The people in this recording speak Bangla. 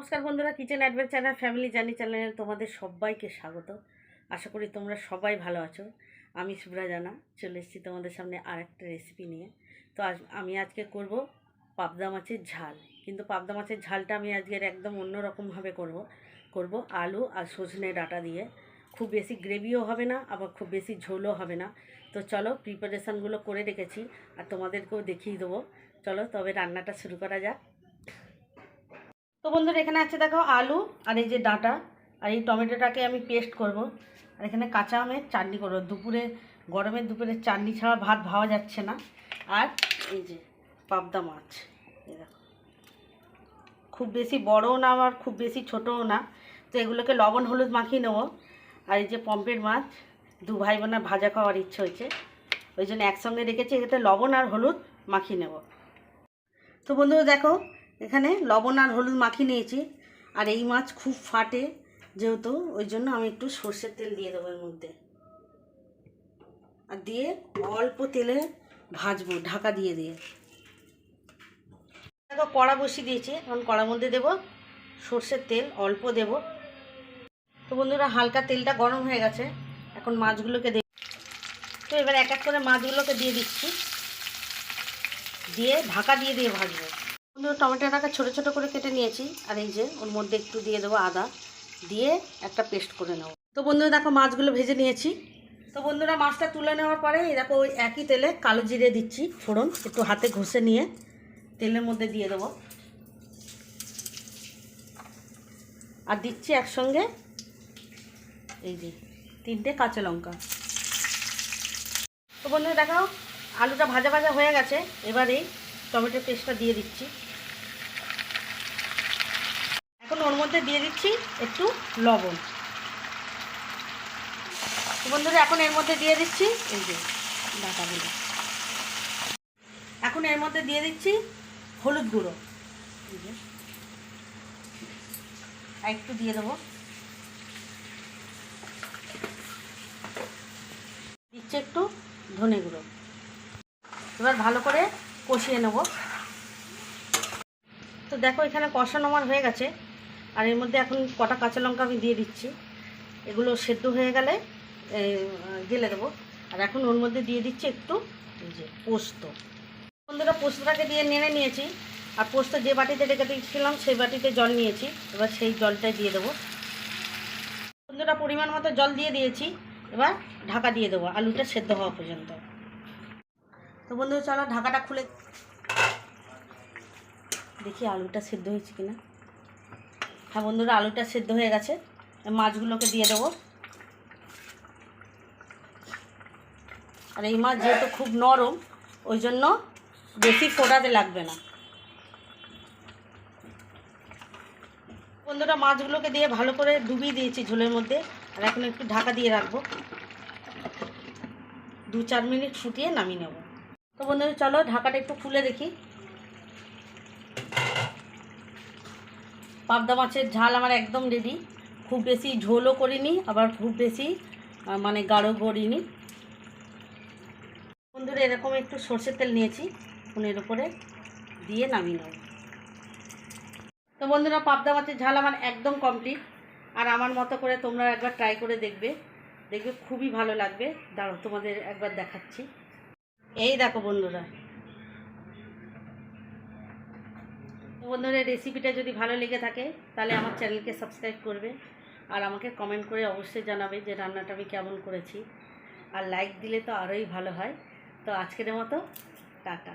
নমস্কার বন্ধুরা কিচেন অ্যাডভেঞ্চার ফ্যামিলি জানি চ্যানেলে তোমাদের সবাইকে স্বাগত। আশা করি তোমরা সবাই ভালো আছো। আমি সুব্রা জানা, চলে এসেছি তোমাদের সামনে আর একটা রেসিপি নিয়ে। তো আজ আমি আজকে করব পাবদা মাছের ঝাল। কিন্তু পাবদা মাছের ঝালটা আমি আজকের একদম অন্যরকমভাবে করব। করব আলু আর সজনে ডাটা দিয়ে। খুব বেশি গ্রেভিও হবে না, আবার খুব বেশি ঝোলও হবে না। তো চলো প্রিপারেশানগুলো করে রেখেছি, আর তোমাদেরকেও দেখিয়ে দেবো। চলো তবে রান্নাটা শুরু করা যাক। তো বন্ধুরা, এখানে আছে দেখো আলু আর এই যে ডাঁটা আর এই টমেটোটাকে আমি পেস্ট করব। আর এখানে কাঁচা আমের চাটনি করব। দুপুরে, গরমের দুপুরে চাটনি ছাড়া ভাত ভাওয়া যাচ্ছে না। আর এই যে পাবদা মাছ খুব বেশি বড়ও না আবার খুব বেশি ছোটও না। তো এগুলোকে লবণ, হলুদ মাখিয়ে নেব। আর এই যে পম্পের মাছ, দু ভাই বোনের ভাজা খাওয়ার ইচ্ছে হয়েছে। ওই জন্য একসঙ্গে রেখেছি। এতে লবণ আর হলুদ মাখিয়ে নেব। তো বন্ধুরা, দেখো এখানে লবণ আর হলুদ মাখিয়ে নিয়েছি। আর এই মাছ খুব ফাটে, যেহেতু ওই জন্য আমি একটু সর্ষের তেল দিয়ে দেবো এর মধ্যে। আর দিয়ে অল্প তেলে ভাজবো, ঢাকা দিয়ে দিয়ে। দেখো, কড়া বসিয়ে দিয়েছি, এখন কড়ার মধ্যে দেব সর্ষের তেল, অল্প দেব। তো বন্ধুরা, হালকা তেলটা গরম হয়ে গেছে, এখন মাছগুলোকে দেব তো এবার এক এক করে মাছগুলোকে দিয়ে দিচ্ছি। দিয়ে ঢাকা দিয়ে দিয়ে ভাজবো। টমেটোটাকে ছোটো ছোটো করে কেটে নিয়েছি। আর এই যে, ওর মধ্যে একটু দিয়ে দেবো আদা। দিয়ে একটা পেস্ট করে নেব। তো বন্ধুরা, দেখো মাছগুলো ভেজে নিয়েছি। তো বন্ধুরা, মাছটা তুলে নেওয়ার পরে দেখো, ওই একই তেলে কালো জিরে দিচ্ছি ফোড়ন, একটু হাতে ঘষে নিয়ে তেলের মধ্যে দিয়ে দেবো। আর দিচ্ছি একসঙ্গে এই যে, তিনটে কাঁচা লঙ্কা। তো বন্ধুরা দেখো আলুটা ভাজা ভাজা হয়ে গেছে। এবার টমেটো পেস্টটা দিয়ে দিচ্ছি এখন ওর মধ্যে দিয়ে দিচ্ছি একটু লবণ। বন্ধুরা, এখন এর মধ্যে দিয়ে দিচ্ছি এই যে ডাটাগুলো। এখন এর মধ্যে দিয়ে দিচ্ছি হলুদ গুঁড়ো। একটু দিয়ে দেবো। দিচ্ছি একটু ধনে গুঁড়ো। এবার ভালো করে কষিয়ে নেব। তো দেখো, এখানে কষানো আমার হয়ে গেছে। আর এর মধ্যে এখন কটা কাঁচা লঙ্কা আমি দিয়ে দিচ্ছি। এগুলো সেদ্ধ হয়ে গেলে গেলে দেবো। আর এখন ওর মধ্যে দিয়ে দিচ্ছি একটু যে পোস্ত। বন্ধুরা, পোস্তটাকে দিয়ে নেড়ে নিয়েছি। আর পোস্ত যে বাটিতে রেখে দিয়েছিলাম, সেই বাটিতে জল নিয়েছি। এবার সেই জলটাই দিয়ে দেবো। বন্ধুরা, পরিমাণ মতো জল দিয়ে দিয়েছি। এবার ঢাকা দিয়ে দেবো, আলুটা সেদ্ধ হওয়া পর্যন্ত। তো বন্ধু চলো ঢাকাটা খুলে দেখি আলুটা সেদ্ধ হয়েছে কিনা। হ্যাঁ বন্ধুরা, আলুটা সেদ্ধ হয়ে গেছে। মাছগুলোকে দিয়ে দেবো। আর এই মাছ যেহেতু খুব নরম, ওই জন্য বেশি ফোটাতে লাগবে না। বন্ধুরা, মাছগুলোকে দিয়ে ভালো করে ডুবিয়ে দিয়েছি ঝোলের মধ্যে, আর এখন একটু ঢাকা দিয়ে রাখব। দু চার মিনিট ফুটিয়ে নামিয়ে নেব। তো বন্ধুরা, চলো ঢাকাটা একটু খুলে দেখি। পাবদা মাছের ঝাল আমার একদম রেডি খুব বেশি ঝোলও করিনি, আবার খুব বেশি মানে গাঢ় করিনি বন্ধুরা, এরকম একটু সর্ষের তেল নিয়েছি ফোনের উপরে দিয়ে নামিয়ে নেব। তো বন্ধুরা, পাবদা মাছের ঝাল আমার একদম কমপ্লিট আর আমার মতো করে তোমরা একবার ট্রাই করে দেখবে। দেখবে খুবই ভালো লাগবে। দাঁড়ো তোমাদের একবার দেখাচ্ছি। এই দেখো বন্ধুরা তো বন্ধুরা রেসিপিটা যদি ভালো লেগে থাকে, তাহলে আমার চ্যানেলকে সাবস্ক্রাইব করবে। আর আমাকে কমেন্ট করে অবশ্যই জানাবে যে রান্নাটা আমি কেমন করেছি। আর লাইক দিলে তো আরোই ভালো হয়। তো আজকের মতো, টাটা।